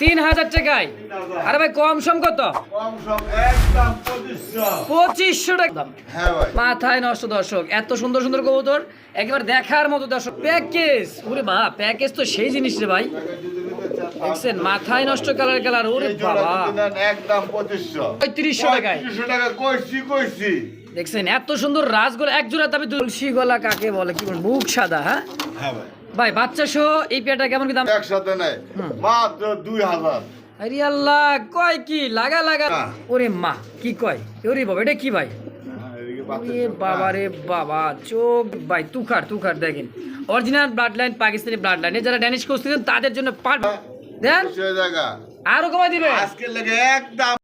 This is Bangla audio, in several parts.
তিন হাজার টাকায়। আরে ভাই কম সম কত? পঁচিশশো। টাকা। হ্যাঁ ভাই। মাথায় নষ্ট দর্শক এত সুন্দর সুন্দর কবুতর একেবারে দেখার মতো দর্শক। প্যাকেজ ওরে বা প্যাকেজ তো সেই জিনিস রে ভাই। দেখছেন মাথায় নষ্ট কালার কালার ওরে বাবা। একদম পঁচিশশো। পঁয়ত্রিশশো টাকায়। টাকা কইছি কইছি। দেখছেন এত সুন্দর রাজগোলা এক জোড়া তবে তুলসী গলা কাকে বলে কি বলে বুক সাদা হ্যাঁ? হ্যাঁ ভাই। ভাই বাচ্চা সহ এই পেয়ারটা কেমন কি দাম? একসাথে নেয়। মাত্র দুই হাজার। আরে আল্লাহ কয় কি? লাগা লাগা। ওরে মা কি কয়? ওরে বাবা এটা কি ভাই? বাবা রে বাবা চোখ ভাই তুখার তুখার দেখেন। Original blood line Pakistani blood line যারা ড্যানিশ করছিলেন তাদের জন্য পার দেন। আরও কমাই দিবে। আজকে লেগে একদম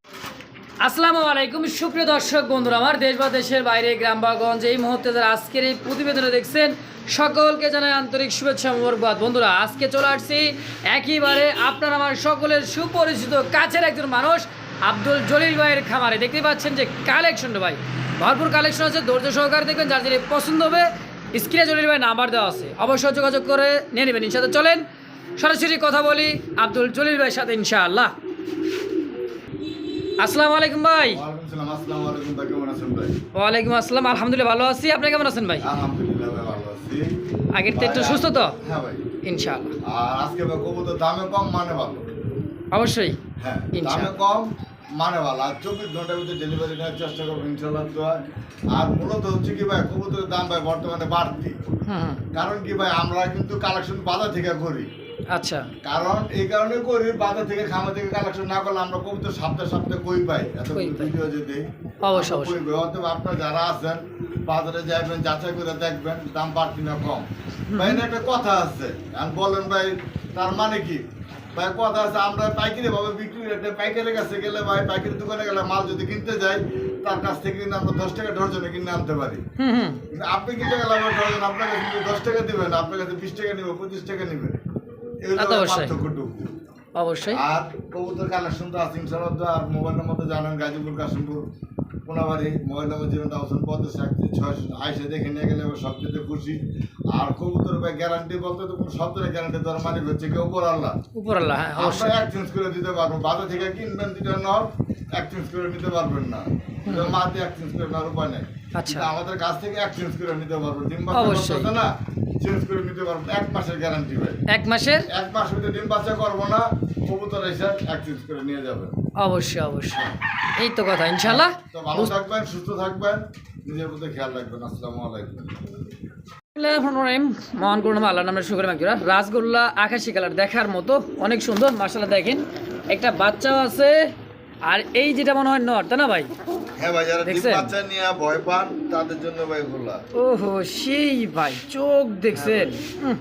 আসসালামু আলাইকুম। সুপ্রিয় দর্শক, বন্ধুরা, আমার দেশ বা দেশের বাইরে গ্রাম বা গঞ্জ এই মুহূর্তে যারা আজকের এই প্রতিবেদনে দেখছেন, সকলকে জানাই আন্তরিক শুভেচ্ছা মোবারকবাদ। বন্ধুরা, আজকে চলে আসছি একইবারে আপনার আমার সকলের সুপরিচিত কাছের একজন মানুষ, আব্দুল জলিল ভাইয়ের খামারে। দেখতে পাচ্ছেন যে কালেকশন ভাই, ভরপুর কালেকশন আছে, ধৈর্য সহকারে দেখবেন, যার যেটা পছন্দ হবে, স্ক্রিনে জলিল ভাই নাম্বার দেওয়া আছে। অবশ্যই যোগাযোগ করে নিয়ে নেবেন। ইনশাআল্লাহ চলেন, সরাসরি কথা বলি আব্দুল জলিল ভাইয়ের সাথে ইনশাআল্লাহ। আসসালামু আলাইকুম ভাই। ওয়ালাইকুম সালাম আসসালামু আলাইকুম ভাই কেমন আছেন ভাই? ওয়ালাইকুম আসসালাম আলহামদুলিল্লাহ ভালো আছি। আপনি কেমন আছেন ভাই? আগের তো একটু সুস্থ তো? হ্যাঁ ভাই। ইনশাআল্লাহ। আর আজকে ভাই কবুতর দামে কম মানে ভালো? অবশ্যই। হ্যাঁ দামে কম মানে ভালো। আর চব্বিশ ঘণ্টার ভিতরে ডেলিভারি নেওয়ার চেষ্টা করব ইনশাল্লাহ তো আর। মূলত হচ্ছে কি ভাই কবুতরের দাম ভাই বর্তমানে বাড়তি। কারণ কি ভাই আমরা কিন্তু কালেকশন বাজার থেকে করি। আচ্ছা। কারণ এই কারণে করি বাজার থেকে খামার থেকে কালেকশন না করলে আমরা সপ্তাহে সপ্তাহে কই পাই? এত ভিডিও যদি অবশ্যই, অবশ্যই। অথবা আপনার যারা আছেন বাজারে যাবেন যাচাই করে দেখবেন দাম বাড়তি না কম। ভাই একটা কথা আছে। আর বলেন ভাই তার মানে কি? ভাই কথা আছে আমরা পাইকারি ভাবে বিক্রি রেটে পাইকারের কাছে গেলে ভাই পাইকারি দোকানে গেলে মাল যদি কিনতে যাই তার কাছ থেকে কিন্তু আমরা দশ টাকা ডর্জনে কিনে আনতে পারি। আপনি কিনতে গেলে আমার ডর্জন আপনার কাছে দশ টাকা দিবেন আপনার কাছে বিশ টাকা নিবে পঁচিশ টাকা নিবে। অবশ্যই। অবশ্যই। আর কবুতর কালেকশন তো আছে ইনশাআল্লাহ তো আর মোবাইল নম্বর তো জানেন Gazipur Kashimpur Konabari mobile number zero thousand পঞ্চাশ একত্রিশ আইসে দেখে নিয়ে গেলে সবচেয়ে খুশি। আর কবুতর ভাই গ্যারান্টি বলতে তো কোনো শব্দের গ্যারান্টি দেওয়ার হচ্ছে কেউ উপর আল্লাহ। উপর আল্লাহ হ্যাঁ অবশ্যই। এক্সচেঞ্জ করে দিতে পারব বাজার থেকে কিনবেন দুটা নর এক্সচেঞ্জ করে নিতে পারবেন না। মাতে এক্সচেঞ্জ করে নেওয়ার উপায় নেই। আচ্ছা। আমাদের কাছ থেকে এক্সচেঞ্জ করে নিতে পারব ডিম বাচ্চা না। চেঞ্জ করে নিতে পারব। এক মাসের গ্যারান্টি ভাই। এক মাসের? এক মাস হইতে ডিম বাচ্চা করব না কবুতর এসে এক্সচেঞ্জ করে নিয়ে যাবেন অবশ্যই অবশ্যই। এই তো কথা ইনশাআল্লাহ। তো ভালো থাকবেন সুস্থ থাকবেন নিজের প্রতি খেয়াল রাখবেন। আসসালামু আলাইকুম। মহান করুন আল্লাহ নামের শুক্র মাকিরা রাসগোল্লা আকাশি কালার দেখার মতো অনেক সুন্দর মার্শাল্লাহ দেখেন। একটা বাচ্চাও আছে। আর এই যেটা মনে হয় নর তাই না ভাই? হ্যাঁ ভাই যারা ডিম? বাচ্চা নিয়ে ভয় পান তাদের জন্য ভাই খোলা ওহো সেই ভাই চোখ দেখছেন? হুম,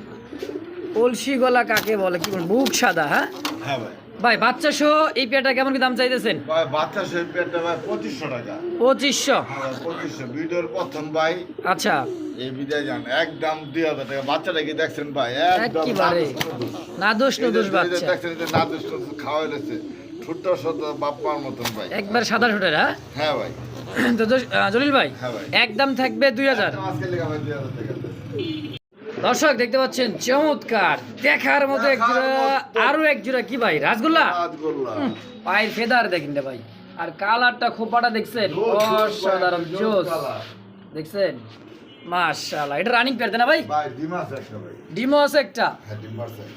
কলসি গলা কাকে বলে কি বলে? বুক সাদা হ্যাঁ? হ্যাঁ ভাই। ভাই বাচ্চা সহ এই পেয়ারটা কেমন কি দাম চাইতেছেন? ভাই বাচ্চা সেই পেটটা ভাই পঁচিশশো টাকা। পঁচিশশো? হ্যাঁ পঁচিশশো। ভিডিওর প্রথম ভাই। আচ্ছা। এই বিদায় যান। একদম টাকা। বাচ্চাটা কি দেখছেন ভাই? একদম না দোষ যে- দোষ বাচ্চা। দেখছেন না দোষ খাওয়া লেছে ঠুটটা শত বাপ্পার মতন ভাই। একবার সাদা ঠোঁটের হ্যাঁ? হ্যাঁ ভাই। তো জলিল ভাই হ্যাঁ একদম থাকবে দুই হাজার। দর্শক দেখতে পাচ্ছেন চমৎকার। দেখার মতো এক জোড়া আরও এক জোড়া কি ভাই? রাসগোল্লা পায়ের ফেদার দেখেন ভাই। আর কালারটা খোপাটা দেখছেন? অসাধারণ জোস দেখছেন? মাশাআল্লাহ এটা রানিং পেয়ার না ভাই? ভাই ডিম একটা ভাই। ডিমো আছে একটা। হ্যাঁ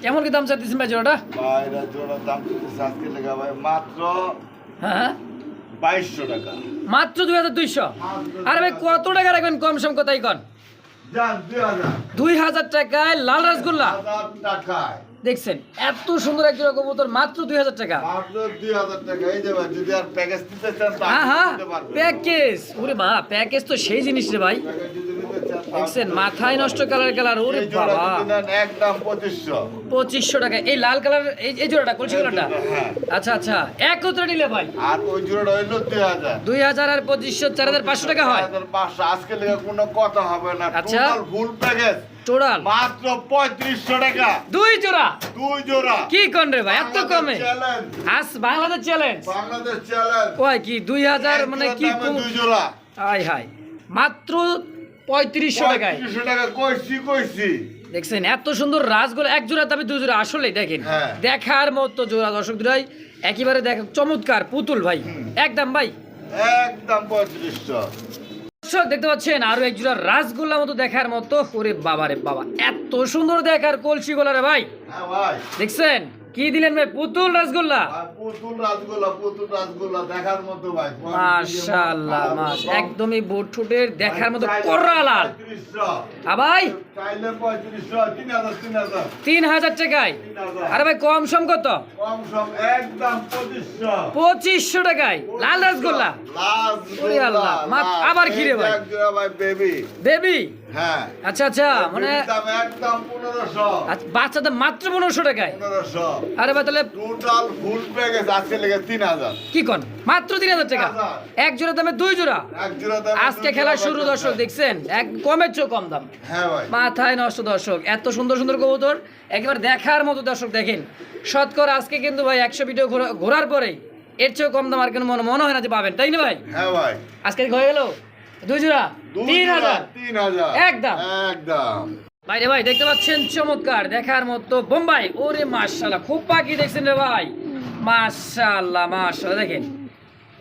কেমন কি দাম চাইতেছেন ভাই জোড়াটা? ভাই জোড়ার দাম আজকে লেখা ভাই মাত্র হ্যাঁ হ্যাঁ। বাইশশো টাকা। মাত্র দুই হাজার দুইশো? আরে ভাই কত টাকা রাখবেন কম সম কোথায় কন? দুই হাজার। টাকায় লাল রসগোল্লা। দেখছেন এত সুন্দর এক জোড়া কবুতর মাত্র দুই হাজার টাকা। মাত্র দুই হাজার টাকা। এই যে ভাই যদি আর প্যাকেজ হ্যাঁ হ্যাঁ প্যাকেজ ওরে প্যাকেজ তো সেই জিনিস রে ভাই। দেখছেন মাথায় নষ্ট কালার কালার ওরে বাবা। একদম পঁচিশশো। পঁচিশশো টাকা। এই লাল কালার এই এই জোড়াটা কলসি কালারটা হ্যাঁ। আচ্ছা আচ্ছা। একত্রে নিলে ভাই? আর ওই জোড়াটা হাজার। দুই হাজার আর পঁচিশশো চার হাজার পাঁচশো টাকা হয়? পাঁচশো আজকে লেগে কোনো কথা হবে না। টোটাল ফুল প্যাকেজ টোটাল মাত্র পঁয়ত্রিশশো টাকা। দুই জোড়া? দুই জোড়া। কি কোন রে ভাই? এত কমে? আজ বাংলাদেশ চ্যালেঞ্জ বাংলাদেশ চ্যালেঞ্জ কয় কি দুই হাজার মানে কি দুই জোড়া। হাই হাই মাত্র পঁয়ত্রিশশো টাকায়। টাকা কইছি কইছি। দেখছেন এত সুন্দর রাজগোলা এক জোড়া তবে দু জোড়া। আসলে দেখেন হ্যাঁ। দেখার মতো জোড়া দর্শক দুরাই একেবারে দেখ চমৎকার পুতুল ভাই। একদম ভাই। একদম পঁয়ত্রিশশো। দর্শক দেখতে পাচ্ছেন আরও এক জোড়া রাসগোল্লা মতো দেখার মতো। ওরে বাবা রে বাবা এত সুন্দর দেখার কলসি গোলা রে হ্যাঁ ভাই। দেখছেন? কি দিলেন ভাই? পুতুল রাসগোল্লা? পুতুল রাজগোল্লা পুতুল রাজগোল্লা দেখার মতো ভাই। মাশাআল্লাহ মাশ একদমই বোট ঠোঁটের দেখার মতো কড়া লাল। আ ভাই? চাইলে পঁয়ত্রিশশো তিন হাজার তিন হাজার তিন হাজার টাকায় আরে ভাই কম সম কত? কম সম একদম পঁচিশশো। পঁচিশশো টাকায়? লাল রাসগোল্লা? ওরে আল্লাহ, আবার কি রে ভাই? ভাই বেবি। বেবি? হ্যাঁ। আচ্ছা আচ্ছা মানে একদম পনেরোশো। আচ্ছা, বাচ্চাদের মাত্র পনেরোশো টাকায়? পনেরোশো। আরে ভাই তাহলে টোটাল ফুল প্যাকেজ আজকে লেগে তিন হাজার। কি কন? মাত্র তিন হাজার টাকা? এক জোড়া দামে দুই জোড়া? এক জোড়া দাম আজকে খেলা শুরু দর্শক দেখছেন? এক কমের চেয়েও কম দাম। হ্যাঁ ভাই। মাথায় নষ্ট দর্শক এত সুন্দর সুন্দর কবুতর একেবারে দেখার মতো দর্শক দেখেন। শতকর আজকে কিন্তু ভাই একশো ভিডিও ঘোরার পরেই এর চেয়েও কম দাম আর কোনো মনে মনে হয় না যে পাবেন তাই না ভাই? হ্যাঁ ভাই। আজকে হয়ে গেল? দুই জোড়া তিন হাজার। তিন হাজার। একদম। একদম। বাইরে ভাই দেখতে পাচ্ছেন চমৎকার। দেখার মতো বোম্বাই। ওরে মাশাল্লাহ খুব পাখি দেখছেন রে ভাই। মাশাল্লাহ মাশাল্লাহ দেখেন।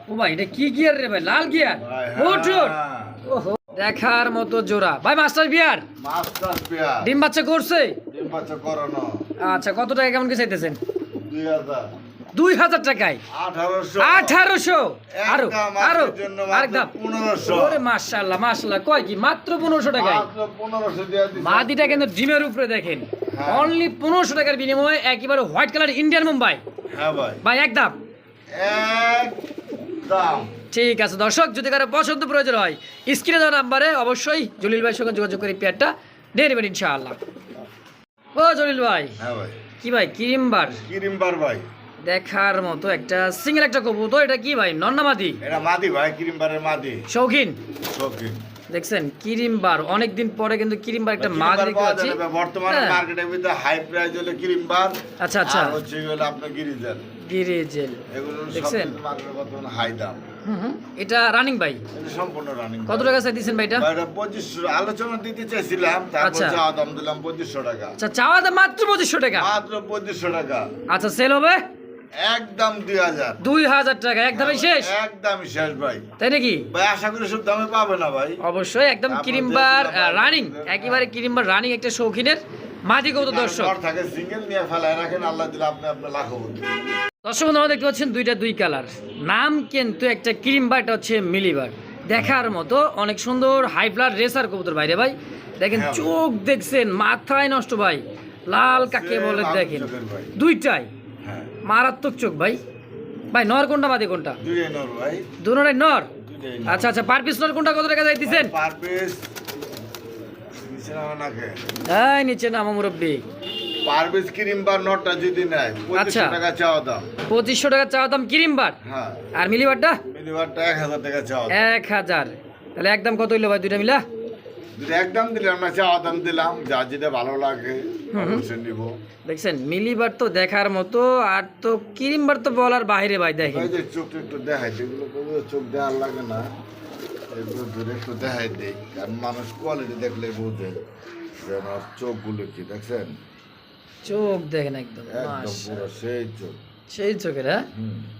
ও ভাই এটা কি গিয়ার রে ভাই? লাল গিয়ার ভাই, ওঠ। হ্যাঁ। দেখার মতো জোড়া। ভাই মাস্টার বিয়ার মাস্টার পেয়ার ডিম বাচ্চা করছে? ডিম বাচ্চা করানো। আচ্ছা কত টাকা কেমন কি চাইতেছেন? দুই হাজার। দুই হাজার টাকায়। আঠারোশো। আরও আরও। আরেকদম পনেরোশো। ওরে মাশাল্লাহ মাশাল্লাহ কয় কি? মাত্র পনেরোশো টাকায়। মাদিটা কিন্তু ডিমের উপরে দেখেন। হ্যাঁ। অনলি পনেরোশো টাকার বিনিময়ে একেবারে হোয়াইট কালার ইন্ডিয়ান মুম্বাই। হ্যাঁ ভাই। একদম ঠিক আছে দর্শক যদি কারও পছন্দ প্রয়োজন হয় স্ক্রিনে দেওয়া নাম্বারে অবশ্যই জলিল ভাইয়ের সঙ্গে যোগাযোগ করে পেয়ারটা দিয়ে নেবেন ইনশাআল্লাহ। ও জলিল ভাই। হ্যাঁ ভাই। কি ভাই কিরিমবার কিরিমবার ভাই। দেখার মতো একটা সিঙ্গেল একটা কবুতর এটা কি ভাই? নন্নামাদি এটা মাদি ভাই কিরিমবারের মাদি। শৌখিন? শৌখিন। দেখছেন কিরিমবার অনেকদিন পরে কিন্তু কিরিমবার একটা মাছ দেখতে পাচ্ছি বর্তমানে। মার্কেটের ভিতরে হাই প্রাইস হলো কিরিমবার আচ্ছা, আচ্ছা। আর হচ্ছে গেলে আপনার গিরিজার গিরে জেল এগুলো দেখছেন? মার্কেটে বর্তমানে হাই দাম। এটা রানিং ভাই? সম্পূর্ণ রানিং কত টাকা চাই দিচ্ছেন ভাই এটা? এটা পঁচিশশো আলোচনা দিতে চাইছিলাম তারপর আচ্ছা। চাওয়া দাম দিলাম পঁচিশশো টাকা। আচ্ছা চাওয়া দাম মাত্র পঁচিশশো টাকা? মাত্র পঁচিশশো টাকা। আচ্ছা সেল হবে? একদম দুই হাজার। দুই হাজার টাকা একদমই শেষ? একদমই শেষ ভাই। তাই নাকি? ভাই আশা করি সব দামে পাবে না ভাই। অবশ্যই একদম ক্রিমবার রানিং একেবারে ক্রিমবার রানিং একটা শৌখিনের মাদি কৌত দর্শক। থাকে সিঙ্গেল নিয়ে ফেলায় রাখেন আল্লাহ দিলে আপনি আপনার লাখো দর্শক বন্ধু, দেখতে পাচ্ছেন দুইটা দুই কালার নাম কিন্তু একটা ক্রিমবার এটা হচ্ছে মিলিবার দেখার মতো অনেক সুন্দর হাই ব্লাড রেসার কবুতর বাইরে ভাই। দেখেন হ্যাঁ। চোখ দেখছেন মাথায় নষ্ট ভাই। লাল কাকে বলে দেখেন। দুইটাই। হ্যাঁ মারাত্মক চোখ ভাই। ভাই নর কোনটা মাদি কোনটা? নর আচ্ছা আচ্ছা পার পিস নর কোনটা কত টাকা যাইতেছেন? নিচে নামা মুরব্বী। যদি নেয় আচ্ছা। টাকা চাওয়া দাম। পঁচিশশো টাকা চাওয়া দাম ক্রিমবার? হ্যাঁ। আর মিলিবারটা? মিনিমারটা এক হাজার টাকা চাওয়া এক হাজার। তাহলে একদম কত হইল ভাই দুইটা মিলা? যদি একদম দিলাম না দিলাম যা যেটা ভালো লাগে অবশ্যই নিব। দেখছেন মিলিবার তো দেখার মতো আর তো ক্রিমবার তো বলার বাইরে ভাই যে একটু দেখাই যেগুলো চোখ দেওয়ার লাগে না। এগুলো ধরে একটু দেখাই দেই কারণ মানুষ কোয়ালিটি দেখলে বোঝে যেন চোখগুলো কি দেখছেন? চোখ দেখেন একদম একদম পুরো সেই চোখ। সেই চোখের হ্যাঁ?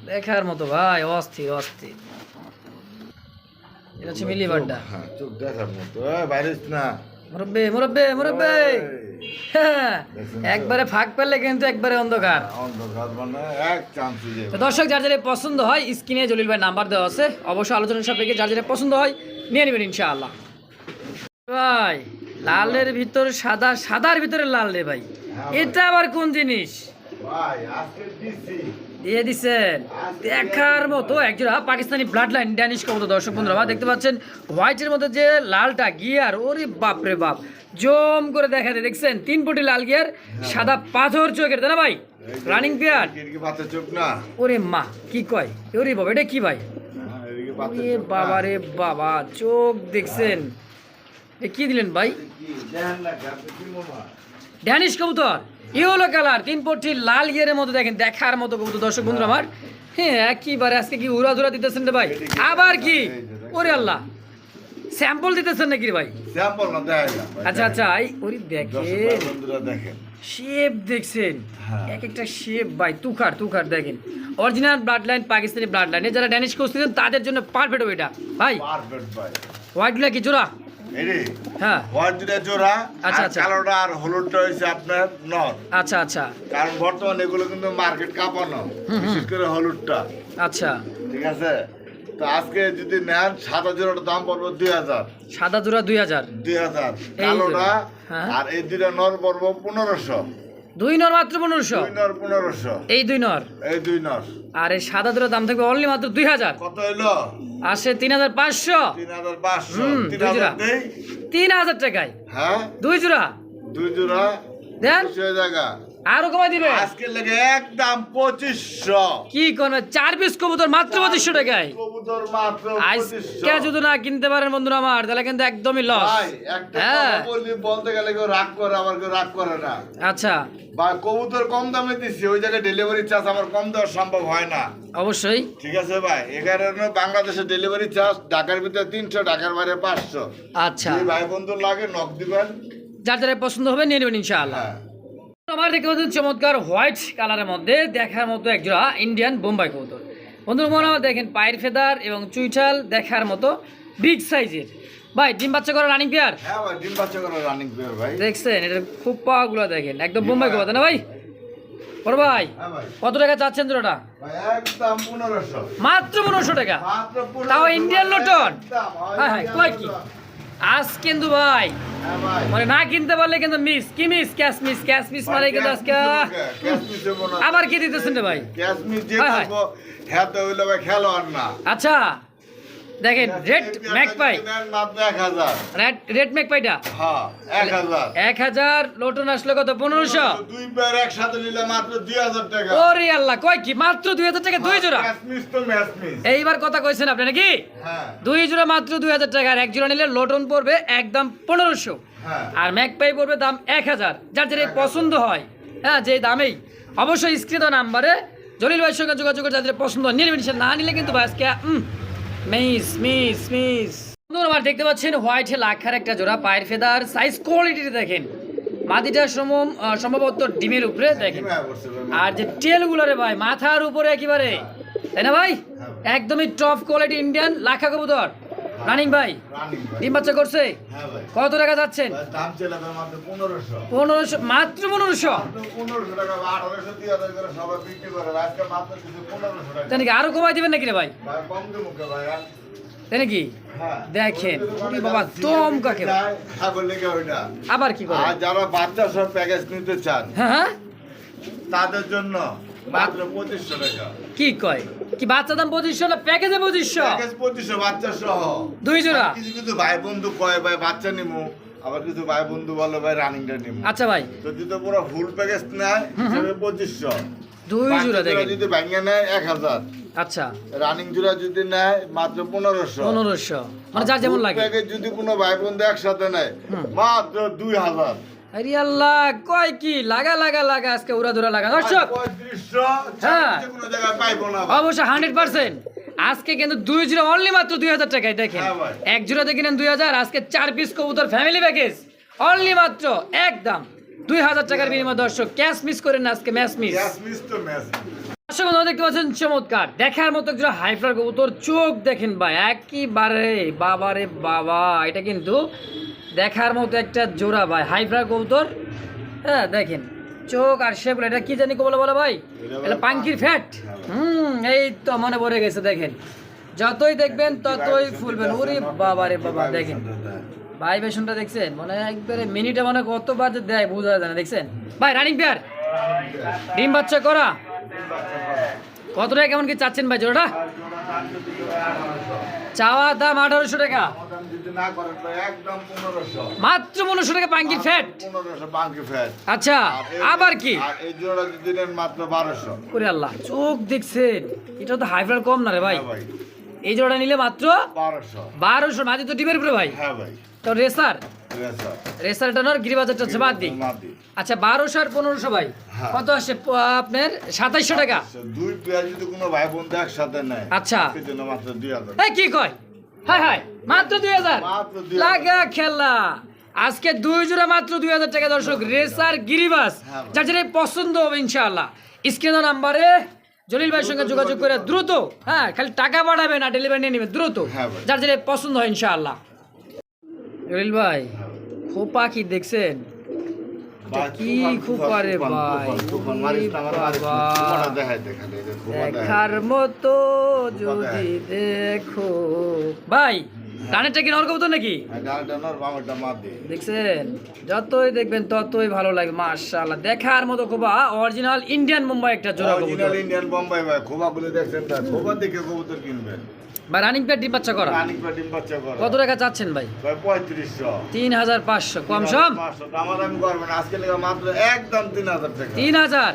দেখার মতো ভাই অস্থির অস্থির। এটা হচ্ছে হ্যাঁ চোখ দেখার মতো। বাইরেস না। মুরব্বে মুরব্বে মুরব্বে। হ্যাঁ? একবারে ফাঁক পেলে কিন্তু একবারে অন্ধকার। অন্ধকার মানে এক চান্স দর্শক যার যারা পছন্দ হয় স্ক্রিনে জলিল ভাই নাম্বার দেওয়া আছে। অবশ্যই আলোচনার সাপেক্ষে যার যেটা পছন্দ হয় নিয়ে নেবেন ইনশাআল্লাহ। ভাই লালের ভিতর সাদা সাদার ভিতরে লাল রে ভাই। হ্যাঁ এটা আবার কোন জিনিস? ভাই আজকে দিছি। দিয়ে দিছেন। দেখার মতো একজোড়া পাকিস্তানি ব্লাড লাইন ড্যানিশ কবুতর। দর্শক বন্ধুরা দেখতে পাচ্ছেন হোয়াইটের মধ্যে যে লালটা গিয়ার ওরে বাপ রে বাপ। জম করে দেখাতে দেখছেন? তিন ফুটি লাল গিয়ার সাদা পাথর চোখের তাই না ভাই? রানিং পেয়ার ওরে মা কি কয়? ওরে বাবা এটা কি ভাই? বাবা রে বাবা চোখ দেখছেন? এ কি দিলেন ভাই? ড্যানিশ কবুতর। ইয়েলো কালার তিন পট্টি লাল গিয়ারের মতো দেখেন দেখার মতো কবুতর। দর্শক বন্ধুরা আমার হ্যাঁ একইবারে আজকে কি উড়া ধুরা দিতেছেন ভাই? আবার কি? ওরে আল্লাহ। স্যাম্পল দিতেছেন নাকি ভাই? স্যাম্পল না আচ্ছা আচ্ছা এই ওরে দেখেন। বন্ধুরা দেখেন। শেপ দেখছেন? হ্যাঁ। এক একটা শেপ ভাই তুখার তুখার দেখেন। Original blood line Pakistani blood line যারা ড্যানিশ করছিলেন তাদের জন্য পারফেক্ট হবে এটা ভাই। পারফেক্ট ভাই। হোয়াইটগুলা কি জোড়া? হ্যাঁ। দুটা জোড়া আচ্ছা, আচ্ছা। কালোটা আর হলুদটা আপনার নর। আচ্ছা আচ্ছা। কারণ বর্তমানে এগুলো কিন্তু মার্কেট কাঁপানো বিশেষ করে হলুদটা। আচ্ছা। ঠিক আছে? তো আজকে যদি নেন সাদা জোড়াটার দাম পড়বে দুই হাজার। সাদা জোড়া দুই হাজার। দুই হাজার। কালোটা হ্যাঁ। আর এই দুইটা নর পড়ব পনেরোশো। দুই নর মাত্র পনেরোশো। দুই নর পনেরোশো। এই দুই নর? এই দুই নর। আর এই সাদা জোড়া দাম থাকবে অনলি মাত্র দুই হাজার। কত হইল? আসে তিন হাজার পাঁচশো। তিন হাজার পাঁচশো। দুই জোড়া। তিন হাজার টাকায়। হ্যাঁ। দুই জোড়া। দুই জোড়া। দেন। জায়গা আরও কমাই দিবে। আজকে লেগে একদম কি চার পিস কবুতর মাত্র টাকায়? কবুতর মাত্র আজকে যদি না কিনতে পারেন বন্ধুরা আমার তাহলে কিন্তু একদমই লস ভাই একটা হ্যাঁ। কথা বলি বলতে গেলে কেউ রাগ করে আবার কেউ রাগ করে না। আচ্ছা। বা কবুতর কম দামে দিচ্ছি ওই জায়গায় ডেলিভারি চার্জ আমার কম দেওয়া সম্ভব হয় না। অবশ্যই। ঠিক আছে ভাই এখানে বাংলাদেশের ডেলিভারি চার্জ ঢাকার ভিতরে তিনশো ঢাকার বাইরে পাঁচশো। আচ্ছা। ভাই বন্ধু লাগে নক দিবেন। যার যারা পছন্দ হবে নিয়ে নেবেন ইনশাআল্লাহ। হ্যাঁ আমার দেখতে পাচ্ছেন চমৎকার হোয়াইট কালারের মধ্যে দেখার মতো একজোড়া ইন্ডিয়ান বোম্বাই কবুতর। বন্ধুর মনে হয় দেখেন পায়ের ফেদার এবং চুইঠাল দেখার মতো বিগ সাইজের ভাই ডিম বাচ্চা করা রানিং পেয়ার হ্যাঁ ভাই ডিম বাচ্চা করে রানিং পেয়ার ভাই। দেখছেন এটা খুব পাওয়াগুলো দেখেন একদম বোম্বাই কবুতর না ভাই। বড় ভাই হ্যাঁ কত টাকা চাচ্ছেন জোড়াটা? মাত্র পনেরোশো টাকা? তাও ইন্ডিয়ান লটন? হ্যাঁ, হ্যাঁ, কয় কি? আজ কিন্তু ভাই হ্যাঁ মানে না কিনতে পারলে কিন্তু মিস কি miss cash miss cash miss মানে কিন্তু আজকে। আবার কি দিতেছেন ভাই? ক্যাশমির যে হ্যাঁ, তো হইল ভাই খেলোয়াড় না। আচ্ছা। দেখেন রেড ম্যাকপাই রেড রেড ম্যাকপাইটা হ্যাঁ এক হাজার। হাজার লোটন আসলো কত পনেরোশো? দুই পেয়ার একসাথে নিলে মাত্র দুই হাজার টাকা। ওরে আল্লাহ কয় কি? মাত্র দুই হাজার টাকা দুই জোড়া? ম্যাশমিস এইবার কথা কইছেন আপনি নাকি? হ্যাঁ। দুই জোড়া মাত্র দুই হাজার টাকা আর এক জোড়া নিলে লোটন পড়বে একদম পনেরোশো। হ্যাঁ। আর ম্যাকপাই পড়বে দাম এক হাজার। যার যেটা পছন্দ হয় হ্যাঁ যে দামেই। অবশ্যই স্ক্রিন নাম্বারে জলিল ভাইয়ের সঙ্গে যোগাযোগ করে যাদের পছন্দ হয় নিয়ে না নিলে কিন্তু আজকে মিস মিস মিস আমার দেখতে পাচ্ছেন হোয়াইট লাখার একটা জোড়া পায়ের ফেদার। সাইজ কোয়ালিটি দেখেন। মাদিটা সম সম্ভবত ডিমের উপরে দেখেন। আর যে টেলগুলো রে ভাই মাথার উপরে একেবারে। তাই না ভাই? একদমই টপ কোয়ালিটি ইন্ডিয়ান লাখা কবুতর। রানিং ভাই? ডিম বাচ্চা করছে? হ্যাঁ কত টাকা যাচ্ছেন? মাত্র পনেরোশো। মাত্র তাই নাকি আরও কমাই দিবেন নাকি রে ভাই? তাই নাকি হ্যাঁ। দেখেন কোনো বাবা দম কাকে আবার কি করে? যারা বাচ্চা সব প্যাকেজ নিতে চান হ্যাঁ হ্যাঁ। তাদের জন্য মাত্র পঁচিশশো টাকা। কি কয়? কি বাচ্চা দাম পঁচিশশো না প্যাকেজে পঁচিশশো? প্যাকেজ পঁচিশশো বাচ্চা সহ দুই জোড়া? কিছু কিছু ভাই বন্ধু কয় ভাই বাচ্চা নিমু আবার কিছু ভাই বন্ধু বলে ভাই রানিংটা নিমু। আচ্ছা ভাই। যদি তো পুরো ফুল প্যাকেজ নেয় পঁচিশশো। দুই জোড়া দেখেন। যদি ভাঙে নেয় এক হাজার। আচ্ছা। রানিং জোড়া যদি নেয় মাত্র পনেরোশো। পনেরোশো। মানে যার যেমন লাগে। প্যাকেজ যদি কোনো ভাই বন্ধু একসাথে নেয় মাত্র দুই হাজার। আরে আল্লাহ কয় কি? লাগা লাগা লাগা আজকে উড়া ধরা লাগা। দর্শক হ্যাঁ। অবশ্যই হান্ড্রেড পার্সেন্ট। আজকে কিন্তু দুই জোড়া অনলি মাত্র দুই হাজার টাকায় দেখেন। হ্যাঁ এক জোড়া দেখে নেন দুই হাজার আজকে চার পিস কবুতর ফ্যামিলি প্যাকেজ অনলি মাত্র একদম দুই হাজার টাকার বিনিময় দর্শক ক্যাশ মিস করেন আজকে ম্যাচ মিস গ্যাস মিস তো ম্যাচ দর্শক বন্ধুরা দেখতে পাচ্ছেন চমৎকার। দেখার মতো একজন হাইফ্লার কবুতর চোখ দেখেন ভাই একেবারে বাবারে বাবা এটা কিন্তু দেখার মতো একটা জোড়া ভাই। হাইফ্লার কবুতর হ্যাঁ দেখেন। চোখ আর শেপ এটা কি জানি বলে বলে ভাই? এটা পাঙ্কির ফ্যাট হুম এই তো মনে পড়ে গেছে দেখেন। যতই দেখবেন ততই ফুলবেন। ওরে বাবা রে বাবা দেখেন। ভাই? বেশনটা দেখছেন? মানে একবারে মিনিটে মানে কত বাজে দেয় বোঝা যায় না দেখছেন? ভাই রানিং পেয়ার ডিম বাচ্চা করা। কত টাকা কেমন কি চাচ্ছেন ভাই জোড়াটা? চাওয়া দাম আঠারোশো টাকা। যদি না করেন তো একদম পনেরোশো। মাত্র পনেরোশো টাকা পাঙ্কির ফ্যাট? পনেরোশো বাঙ্কি ফ্যাট। আচ্ছা আবার কি? আর এই জোড়া যদি নেন মাত্র বারোশো। ওরে আল্লাহ চোখ দেখছেন? এটা তো হাইফ্লার কম না রে ভাই? হ্যাঁ এই জোড়াটা নিলে মাত্র বারোশো। বারোশো মাঝে তো ডিমের উপরে ভাই। হ্যাঁ ভাই। তো রেসার? রেসারটা নর গিরিবাজারটা হচ্ছে বাদ দিই। আচ্ছা বারোশো আর পনেরোশো ভাই হ্যাঁ। কত আসে আপনার? সাতাইশশো টাকা। আচ্ছা, দুই পেয়ার যদি কোনো ভাই বন্ধু একসাথে নেয় আচ্ছা। কি কয়? হাই মাত্র দুই হাজার। লাগা খেলা। আজকে দুই জোড়া মাত্র দুই হাজার টাকা দর্শক রেসার গিরিবাস। হ্যাঁ যার যেটা পছন্দ হবে ইনশাআল্লাহ। স্ক্রিন নাম্বারে জলিল ভাইয়ের সঙ্গে যোগাযোগ করে দ্রুত হ্যাঁ খালি টাকা পাঠাবে না ডেলিভারি নিয়ে নেবে দ্রুত। হ্যাঁ যার যেটা পছন্দ হয় ইনশাআল্লাহ। জলিল ভাই খোপা কি দেখছেন? কি ভাই। দেখার মতো যদি দেখো। ভাই কি নরকম তো নাকি? দে। দেখছেন? যতই দেখবেন ততই ভালো লাগবে মাশাআল্লাহ। দেখার মতো খুব অরিজিনাল ইন্ডিয়ান মুম্বাই একটা জোড়া ইন্ডিয়ান বোম্বাই ভাই, খোপাগুলো দেখছেন? খোপা দেখে কবুতর কিনবেন। রানিং ডিম বাচ্চা করা? রানিং বা ডিম বাচ্চা করা। কত টাকা চাচ্ছেন ভাই? ভাই, 3500 তিন হাজার পাঁচশো কম সম? 500 দামাদামি করবেন, আজকে লেগে মাত্র একদম 3000 টাকা। তিন হাজার?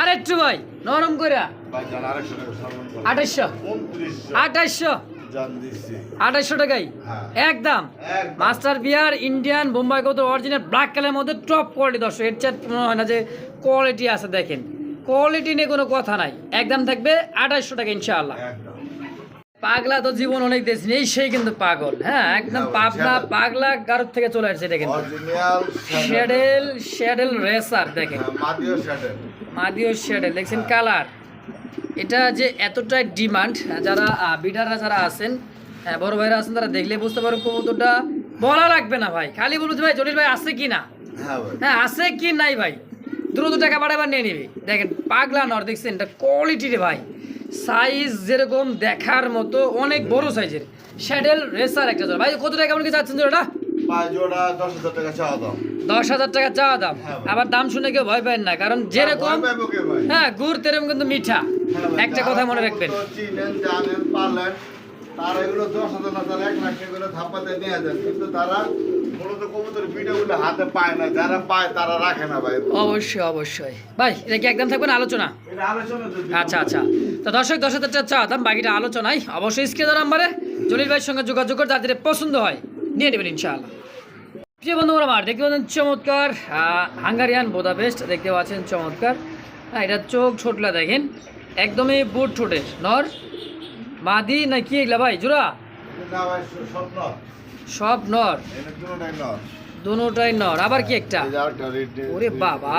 আর একটু ভাই নরম করে ভাই, জান, আরেকশো টাকা সর্বন করো। আঠাইশশো? 2900 আঠাইশশো? জান দিচ্ছি। আঠাইশশো টাকাই? হ্যাঁ। একদম। মাস্টার বিয়ার ইন্ডিয়ান বোম্বাই কত অরিজিনাল ব্ল্যাক কালারের মধ্যে টপ কোয়ালিটি দর্শক এর চেয়ে মনে হয় না যে কোয়ালিটি আছে দেখেন। কোয়ালিটি নিয়ে কোনো কথা নাই। একদম থাকবে আঠাইশশো টাকা ইনশাআল্লাহ। পাগলা তো জীবন অনেক দেশ নেই সেই কিন্তু পাগল হ্যাঁ একদম হ্যাঁ, পাবনা পাগলা গারদ থেকে চলে আসছে এটা কিন্তু। শ্যাডেল শ্যাডেল। রেসার দেখেন। হ্যাঁ, মাদিও শ্যাডেল। দেখছেন কালার। এটা যে এতটাই ডিমান্ড যারা বিডাররা যারা আছেন হ্যাঁ, বড় ভাইরা আছেন তারা দেখলে বুঝতে পারবেন কবুতরটা। বলা লাগবে না ভাই খালি বলুন ভাই জলিল ভাই আছে কি না? হ্যাঁ হ্যাঁ আছে কি নাই ভাই? দ্রুত টাকা বাড়াবার নিয়ে নিবি। দেখেন পাগলা নর দেখছেন এটা কোয়ালিটি রে ভাই। সাইজ যেরকম দেখার মতো অনেক বড় সাইজের। শ্যাডেল রেসার একটা জোড়া। ভাই কত টাকা কেমন কি যাচ্ছেন জোড়াটা? দশ হাজার টাকা চাওয়া দাম। হ্যাঁ। আবার দাম শুনে কেউ ভয় পায় না কারণ যেরকম কে ভাই? হ্যাঁ গুড় তেরকম কিন্তু মিঠা। হ্যাঁ একটা কথা মনে রাখবেন। কবুতর চিনেন জানেন পারলেন তারা এগুলো দশ হাজার না তারা এক লাখ টাকা করে নিয়ে যান। কিন্তু তারা মূলত কবুতর ভিডিওগুলো হাতে পায় না যারা পায় তারা রাখে না ভাই। অবশ্যই অবশ্যই। ভাই এটা কি একদম থাকবে না আলোচনা? এটা আলোচনা যদি আচ্ছা আচ্ছা। তো দর্শক দশ হাজার বাকিটা আলোচনায়। অবশ্যই নাম্বারে জলিল ভাইয়ের সঙ্গে যোগাযোগ করে যাদের পছন্দ হয় নিয়ে নেবেন ইনশাআল্লাহ। প্রিয় বন্ধুরা আমার দেখতে পাচ্ছেন চমৎকার আহ, হাঙ্গারিয়ান বোদা বেস্ট দেখতে পাচ্ছেন চমৎকার। হ্যাঁ এটা চোখ ছোটলা দেখেন একদমই বুট ঠোঁটের। নর মাদি না কি এগুলা ভাই জোড়া? না ভাই স্বপ্ন। সব নর। দুটাই নর। আবার কি একটা? ওরে বাবা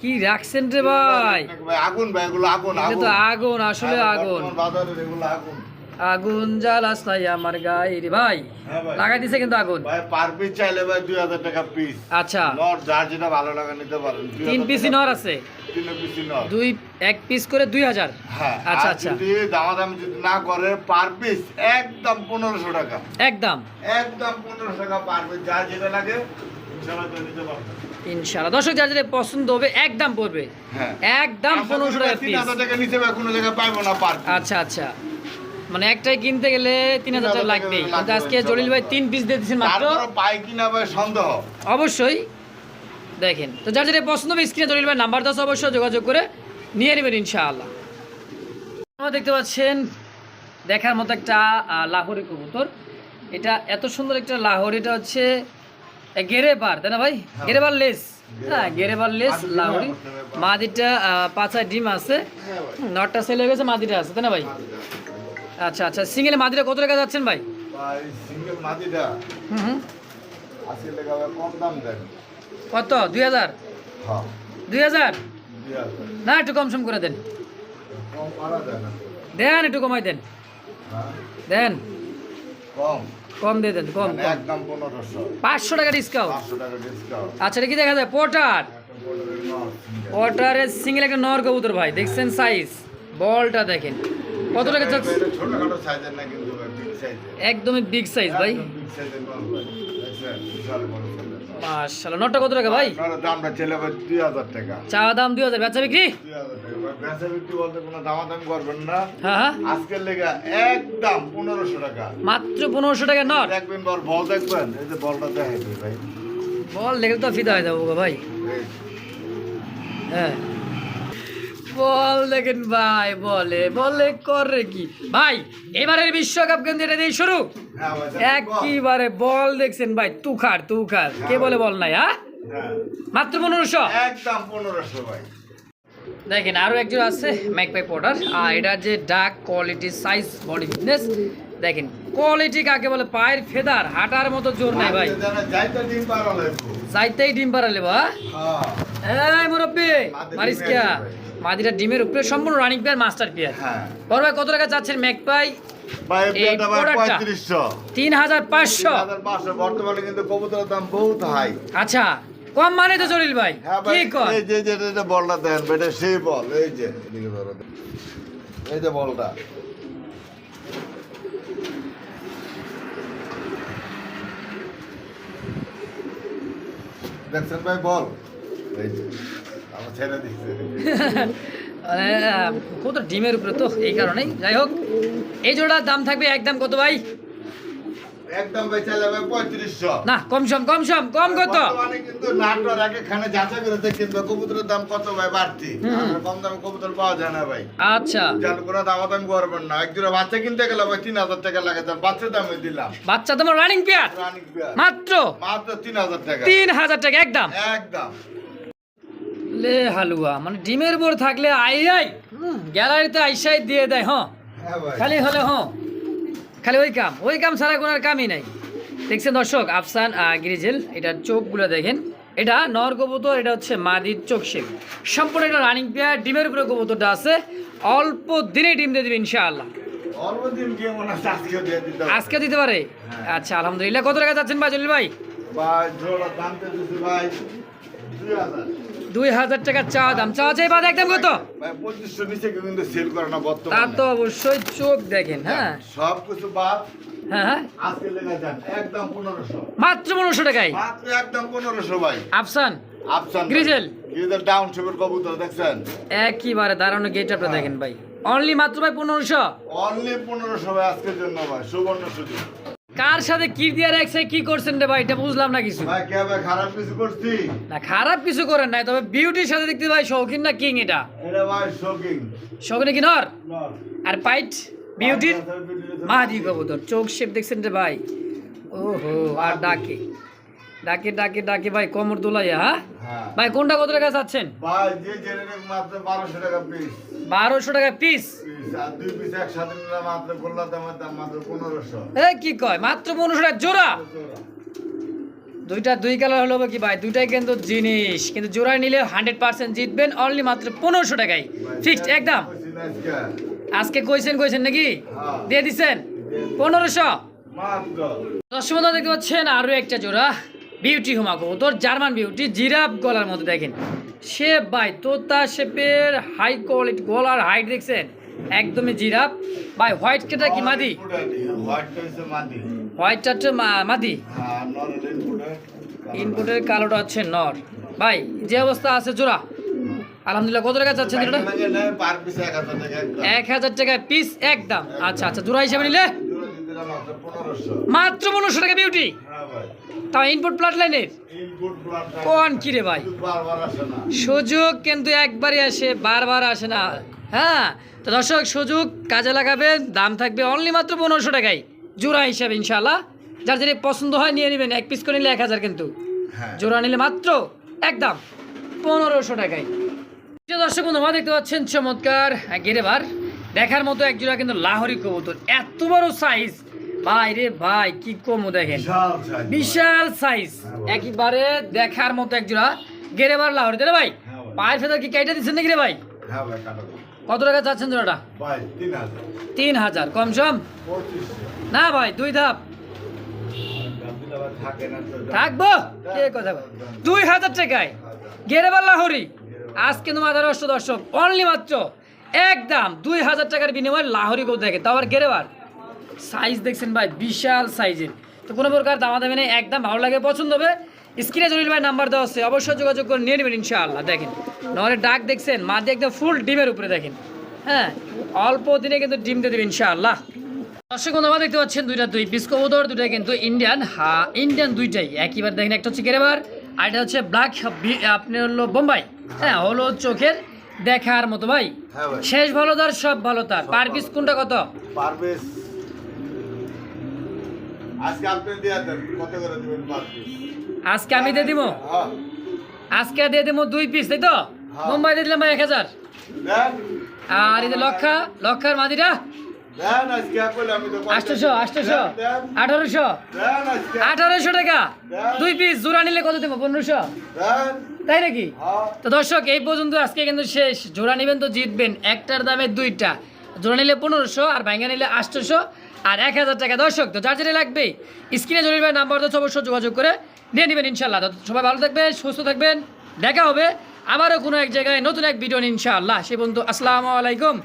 কি রাখছেন রে ভাই। আগুন ভাই এগুলো আগুন তো আগুন। আসলে আগুন বাজারের এগুলো আগুন। আগুন জ্বালাস নাই আমার গায়ে। রে ভাই হ্যাঁ লাগাই দিছে কিন্তু আগুন। ভাই পার পিস চাইলে ভাই দুই হাজার টাকা পিস আচ্ছা। নর যার যেটা ভালো লাগে নিতে পারেন। তিন পিসি নর আছে? তিন পিসি নর। দুই এক পিস করে দুই হাজার? হ্যাঁ আচ্ছা, আচ্ছা। যদি দামাদামি যদি না করে পার পিস একদম পনেরোশো টাকা। একদম। একদম পনেরোশো টাকা পার পিস যার যেটা লাগে ইনশাল্লাহ নিতে পারবেন। ইনশাআল্লাহ। দর্শক যার যেটা পছন্দ হবে একদম পড়বে। হ্যাঁ। একদম পনেরোশো টাকা তিন পিস হাজার টাকা নিতে হবে কোনো জায়গায় পাইবো না পার পিস আচ্ছা আচ্ছা। মানে একটাই কিনতে গেলে তিন হাজার টাকা লাগবেই। লাগবে, কিন্তু আজকে জলিল ভাই তিন পিস দিয়ে দিচ্ছেন মাত্র পাই কিনা ভাই সন্দেহ। অবশ্যই। দেখেন তো যার যেটা পছন্দ হবে স্ক্রিনে জলিল ভাই নাম্বার দশ অবশ্যই যোগাযোগ করে নিয়ে নেবেন ইনশাআল্লাহ। আপনারা দেখতে পাচ্ছেন দেখার মতো একটা লাহোরি কবুতর। এটা এত সুন্দর একটা লাহোর এটা হচ্ছে গেরেবার তাই না ভাই? গেরেবার লেস। হ্যাঁ গেরেবার লেস লাহোরি। করতে হবে। মাদিটা পাঁচায় ডিম আছে। হ্যাঁ নটটা সেল হয়ে গেছে মাদিটা আছে তাই না ভাই? আচ্ছা আচ্ছা। সিঙ্গেলে মাদিটা কত টাকা যাচ্ছেন ভাই? ভাই সিঙ্গেল মাদিটা হুম হুম। আজকে ভাই কম দাম দেন। কত? দুই হাজার? হ্যাঁ। দুই হাজার। না একটু কম সম করে দেন। দেন একটু কমাই দেন। হ্যাঁ। দেন। কম। কম দিয়ে দেন কম মানে একদম টাকা পাঁচশো টাকা ডিসকাউন্ট আচ্ছা এটা কি দেখা যায় পোটার পোটারের সিঙ্গেল একটা নর কবুতর ভাই দেখছেন সাইজ বলটা দেখেন। কত টাকা চাচ্ছে? ছোটখাটো সাইজের না কিন্তু বিগ সাইজের একদমই বিগ সাইজ ভাই। বিগ সাইজের নর ভাই। বিশাল বড় মাশাআল্লাহ নটটা কত টাকা ভাই? দামটা ছেলে ভাই দুই হাজার টাকা। চা দাম দুই হাজার বেচা বিক্রি? দুই হাজার টাকা ভাই। বেচা বিক্রি বলতে কোনো দামাদামি করবেন না। হ্যাঁ হ্যাঁ। আজকের লেগে একদম পনেরোশো টাকা। মাত্র পনেরোশো টাকা নট? দেখবেন বল বল দেখবেন। এই যে বলটা দেখাইবে ভাই। বল দেখলে তো ফিদা হয়ে যাব ভাই। হ্যাঁ। বল দেখেন ভাই বলে বলে করে কি? ভাই এবারের বিশ্বকাপ কিন্তু এটা দিয়ে শুরু। হ্যাঁ বল। একবারে বল দেখছেন ভাই তুখার তুখার। কে বলে বল নাই হ্যাঁ? হ্যাঁ, মাত্র পনেরোশো? একদম পনেরোশো ভাই। দেখেন আরও একজন আছে ম্যাকপাই পাউডার আর এটার যে ডাক কোয়ালিটি সাইজ বডি ফিটনেস। দেখেন কোয়ালিটি কাকে বলে? পায়ের ফেদার হাঁটার মতো জোর নাই ভাই। যাইতে ডিম পারালে বা হ্যাঁ? এই মুরব্বি মারিস কিয়া। মাদিরা ডিমের উপরে সম্পূর্ণ রানিং পেয়ার মাস্টার পেয়ার হ্যাঁ। বড় ভাই কত টাকা চাচ্ছেন ম্যাকপাই? ভাই এটা ভাই তিন হাজার পাঁচশো। বর্তমানে কিন্তু কবুতরের দাম বহুত হাই আচ্ছা কম মানে তো জলিল ভাই। হ্যাঁ কি কর? এই যে যে যে বলটা দেন এটা সেই বল এই যে। এই যে বলটা। দেখছেন ভাই বল? এই যে। কত ডিমের উপরে তো এই কারণেই। যাই হোক এই জোড়ার দাম থাকবে একদম কত ভাই? একদম ভাই চাইলে ভাই পঁয়ত্রিশশো। না কম সম কম সম কম কত? কিন্তু নাটোর এক একখানে যাচাই করে দেখেন কবুতরের দাম কত ভাই বাড়তি। কম দামে কবুতর পাওয়া যায় না ভাই। আচ্ছা। যেন কোনো দামাদামি করবেন না। এক জোড়া বাচ্চা কিনতে গেলে ভাই তিন হাজার টাকা লাগে তার বাচ্চার দামে দিলাম। বাচ্চা তোমার রানিং পেয়ার। মাত্র? মাত্র তিন হাজার টাকা। তিন হাজার টাকা একদম। একদম। লে হালুয়া মানে ডিমের উপর থাকলে আই আই গ্যালারিতে আইসাই দিয়ে দেয় হ্যাঁ। হ্যাঁ খালি হলে হ্যাঁ। খালি ওই কাম ওই কাম ছাড়া কোনো কামই নাই। দেখছেন দর্শক আফসান গ্রিজেল এটার চোখগুলো দেখেন। এটা নর কবুতর এটা হচ্ছে মাদির চোখ শেপ। সম্পূর্ণ এটা রানিং পেয়ার ডিমের উপরে কবুতরটা আছে। অল্প দিনে ডিম দিয়ে দেবে ইনশাআল্লাহ। আজকে দিতে পারে? আচ্ছা আলহামদুলিল্লাহ। কত টাকা যাচ্ছেন ভাই জলিল ভাই? ভাই দাম ভাই দুই হাজার টাকা চা দাম। চা চাই বাদ একদম কত? পঁচিশশো নিচে কিন্তু সেল করে না তা তো অবশ্যই চোখ দেখেন হ্যাঁ? সব কিছু বাদ। হ্যাঁ হ্যাঁ। আজকে লেগে যান একদম পনেরোশো। মাত্র পনেরোশো টাকায়? মাত্র একদম পনেরোশো ভাই। আফসান? আফসান গ্রিজেল। গ্রিজেল ডাউন শেপের কবুতর দেখছেন? একইবারে দাঁড়ানো গেট আপটা দেখেন ভাই। অনলি মাত্র ভাই পনেরোশো? অনলি পনেরোশো ভাই আজকের জন্য ভাই সুবর্ণ সুযোগ। কার সাথে কি দিয়ে রাখছে কি করছেন রে ভাই? এটা বুঝলাম না কিছু। ভাই কে ভাই খারাপ কিছু করছি? না খারাপ কিছু করেন নাই তবে বিউটির সাথে দেখতে ভাই শৌখিন না কিং এটা? এটা ভাই শোকিং শৌখিন কি নর? আর পাইট বিউটির মাদি কবুতর চোখ শেপ দেখছেন রে ভাই? ওহো আর ডাকে। ডাকে ডাকে ডাকে ভাই কোমর দোলাইয়া হ্যাঁ? হ্যাঁ। ভাই কোনটা কত টাকা চাচ্ছেন? ভাই যে জেনে মাত্র বারোশো টাকা পিস বারোশো টাকা পিস কি কয়? মাত্র পনেরোশো টাকা। জোড়া? দুইটা দুই কালার হলো কি ভাই? দুইটাই কিন্তু জিনিস। কিন্তু জোড়ায় নিলে হান্ড্রেড পার্সেন্ট জিতবেন অনলি মাত্র পনেরোশো টাকায়। ফিক্সড একদম। আজকে। কইছেন কইছেন নাকি? হ্যাঁ। দিয়ে দিছেন? পনেরোশো? দর্শক দেখতে পাচ্ছেন আরও একটা জোড়া। বিউটি হুমা তোর জার্মান বিউটি জিরাফ গলার মধ্যে দেখেন। শেপ ভাই তোতা শেপের হাই কোয়ালিটি গলার হাইট দেখছেন? একদমই জিরাফ। ভাই হোয়াইট কেটা কি মাদি? হোয়াইটটা হচ্ছে মাদি? হ্যাঁ ইনপুটের ইনপুটের কালোটা হচ্ছে নর। ভাই যে অবস্থা আছে জোড়া। আলহামদুলিল্লাহ কত টাকা চাচ্ছেন জোড়া এক হাজার টাকা পিস একদম। আচ্ছা আচ্ছা জোড়া হিসাবে নিলে? মাত্র পনেরোশো। টাকা বিউটি হ্যাঁ ভাই। তাও ইনপুট প্লাট লাইনের কোন কি রে ভাই? সুযোগ কিন্তু একবারই আসে বারবার আসে না। হ্যাঁ তো দর্শক সুযোগ কাজে লাগাবেন দাম থাকবে অনলি মাত্র পনেরোশো টাকায়। জোড়া হিসাবে ইনশাল্লাহ যার যেটা পছন্দ হয় নিয়ে নেবেন এক পিস করে নিলে এক হাজার কিন্তু। হ্যাঁ। জোড়া নিলে মাত্র একদম পনেরোশো টাকায়। দর্শক বন্ধু দেখতে পাচ্ছেন চমৎকার গেরেবার। দেখার মতো এক জোড়া কিন্তু লাহরি কবুতর। এত বড় সাইজ ভাই রে ভাই কি কমু দেখেন? বিশাল বিশাল সাইজ একেবারে দেখার মতো এক জোড়া গেরেবার লাহরি তাই না ভাই? হ্যাঁ পায়ের ফেদার কি কেটে দিচ্ছেন নাকি রে ভাই? হ্যাঁ কত টাকা চাচ্ছেন জোড়াটা? তিন হাজার। না ভাই দুই ধাপ। থাকব? কে কথা? দুই হাজার টাকায়। গেরেবার লাহরি। আজ কিন্তু মাদার অষ্ট দর্শক অনলি মাত্র একদম দুই হাজার টাকার বিনিময়ে লাহরি কেউ দেখে। তাও আবার গেরেবার সাইজ দেখছেন ভাই বিশাল সাইজের। তো কোনো প্রকার দামাদামি নেই একদম ভালো লাগে পছন্দ হবে। স্ক্রিনে জলিল ভাই নাম্বার দেওয়া আছে অবশ্যই যোগাযোগ করে নিয়ে নেবেন ইনশাআল্লাহ দেখেন। নহলে ডাক দেখছেন মাঝে একদম ফুল ডিমের উপরে দেখেন। হ্যাঁ অল্প দিনে কিন্তু ডিম দিয়ে দেবে ইনশাআল্লাহ। দর্শক বন্ধু দেখতে পাচ্ছেন দুইটা দুই পিস কবুতর দুইটা কিন্তু ইন্ডিয়ান হা ইন্ডিয়ান দুইটাই। একইবার দেখেন একটা হচ্ছে কেরেবার আর এটা হচ্ছে ব্ল্যাক আপনি হলো বোম্বাই। হ্যাঁ হলো চোখের দেখার মতো ভাই। হ্যাঁ শেষ ভালো তার সব ভালো তার। পার পিস কোনটা কত? পারবেশ আজকে আপনি দিয়ে দেন কত করে দিবেন পার পিস আজকে আমি দিয়ে দিব? হ্যাঁ। আজকে দিয়ে দিব দুই পিস তাই তো? হ্যাঁ। মুম্বাই দিয়ে দিলাম এক হাজার। আর এই যে লক্ষা লক্ষার মাদিরা? দেন, আঠারোশো। আঠারোশো টাকা। দুই পিস জোড়া নিলে কত দেবো? পনেরোশো। তাই নাকি? হ্যাঁ। তো দর্শক এই পর্যন্ত আজকে কিন্তু শেষ। জোড়া নেবেন তো জিতবেন। একটার দামে দুইটা। জোড়া নিলে পনেরোশো আর ভাঙ্গা নিলে আটশোশো। আর এক হাজার টাকা। দর্শক, তো যার যেটা লাগবে, স্ক্রিনে জরুরি ভাই নাম্বার তো অবশ্যই যোগাযোগ করে নিয়ে নেবেন ইনশাল্লাহ সবাই ভালো থাকবেন, সুস্থ থাকবেন, দেখা হবে আবারও কোনো এক জায়গায় নতুন এক ভিডিও ইনশাআল্লাহ। সে বন্ধু আসসালামু আলাইকুম।